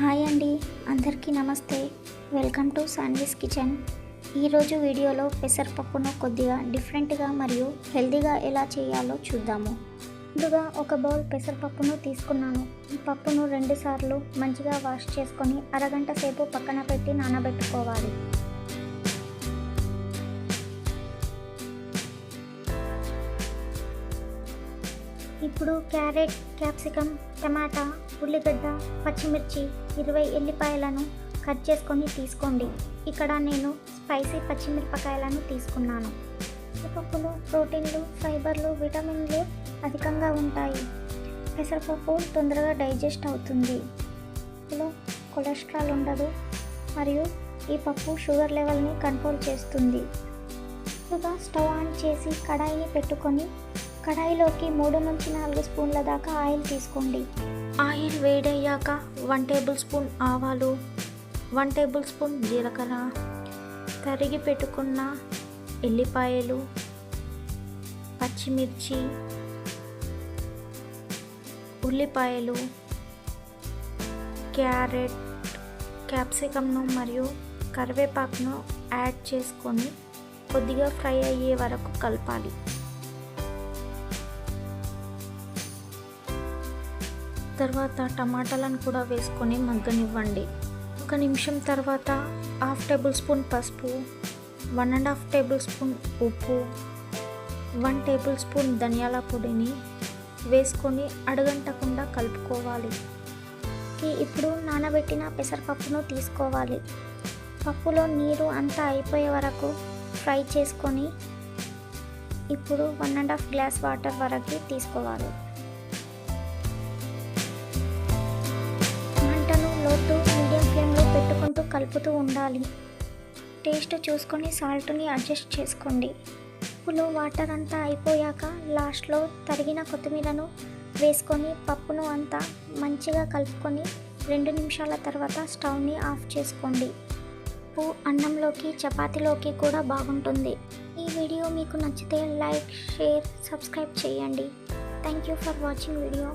Hi అండి. అందరికీ నమస్తే. వెల్కమ్ టు సాండ్విచ్ కిచెన్ ఈరోజు వీడియోలో పెసరపప్పును కొద్దిగా డిఫరెంట్గా మరియు హెల్తీగా ఎలా చేయాలో చూద్దాము. ముందుగా ఒక బౌల్ పెసరపప్పును తీసుకున్నాను. ఈ పప్పును రెండుసార్లు మంచిగా వాష్ చేసుకొని అరగంట సేపు పక్కన పెట్టి నానబెట్టుకోవాలి. ఇప్పుడు క్యారెట్ క్యాప్సికమ్ టమాటా ఉల్లిగడ్డ పచ్చిమిర్చి ఇరవై ఎల్లిపాయలను కట్ చేసుకొని తీసుకోండి. ఇక్కడ నేను స్పైసీ పచ్చిమిరపకాయలను తీసుకున్నాను. పప్పులు ప్రోటీన్లు ఫైబర్లు విటమిన్లు అధికంగా ఉంటాయి. పెసరపప్పు తొందరగా డైజెస్ట్ అవుతుంది. ఇందులో కొలెస్ట్రాల్ ఉండదు మరియు ఈ పప్పు షుగర్ లెవెల్ని కంట్రోల్ చేస్తుంది. ముందుగా స్టవ్ ఆన్ చేసి కడాయిని పెట్టుకొని కడాయిలోకి మూడు నుంచి నాలుగు స్పూన్ల దాకా ఆయిల్ తీసుకోండి. ఆయిల్ వేడయ్యాక వన్ టేబుల్ స్పూన్ ఆవాలు వన్ టేబుల్ స్పూన్ జీలకర్ర తరిగి పెట్టుకున్న ఎల్లిపాయలు పచ్చిమిర్చి ఉల్లిపాయలు క్యారెట్ క్యాప్సికమ్ను మరియు కరివేపాకును యాడ్ చేసుకొని కొద్దిగా ఫ్రై అయ్యే వరకు కలపాలి. తర్వాత టమాటాలను కూడా వేసుకొని మగ్గనివ్వండి. ఒక నిమిషం తర్వాత హాఫ్ టేబుల్ స్పూన్ పసుపు one and half tablespoon ఉప్పు వన్ టేబుల్ స్పూన్ ధనియాల పొడిని వేసుకొని అడగంటకుండా కలుపుకోవాలి. ఇప్పుడు నానబెట్టిన పెసరపప్పును తీసుకోవాలి. పప్పులో నీరు అంతా అయిపోయే వరకు ఫ్రై చేసుకొని ఇప్పుడు one and half glass water వరకు తీసుకోవాలి. కలుపుతూ ఉండాలి. టేస్ట్ చూసుకొని సాల్ట్ని అడ్జస్ట్ చేసుకోండి. ఉప్పులో వాటర్ అంతా అయిపోయాక లాస్ట్లో తరిగిన కొత్తిమీరను వేసుకొని పప్పును అంతా మంచిగా కలుపుకొని రెండు నిమిషాల తర్వాత స్టవ్ని ఆఫ్ చేసుకోండి. పప్పు అన్నంలోకి చపాతీలోకి కూడా బాగుంటుంది. ఈ వీడియో మీకు నచ్చితే లైక్ షేర్ సబ్స్క్రైబ్ చేయండి. Thank you for watching video.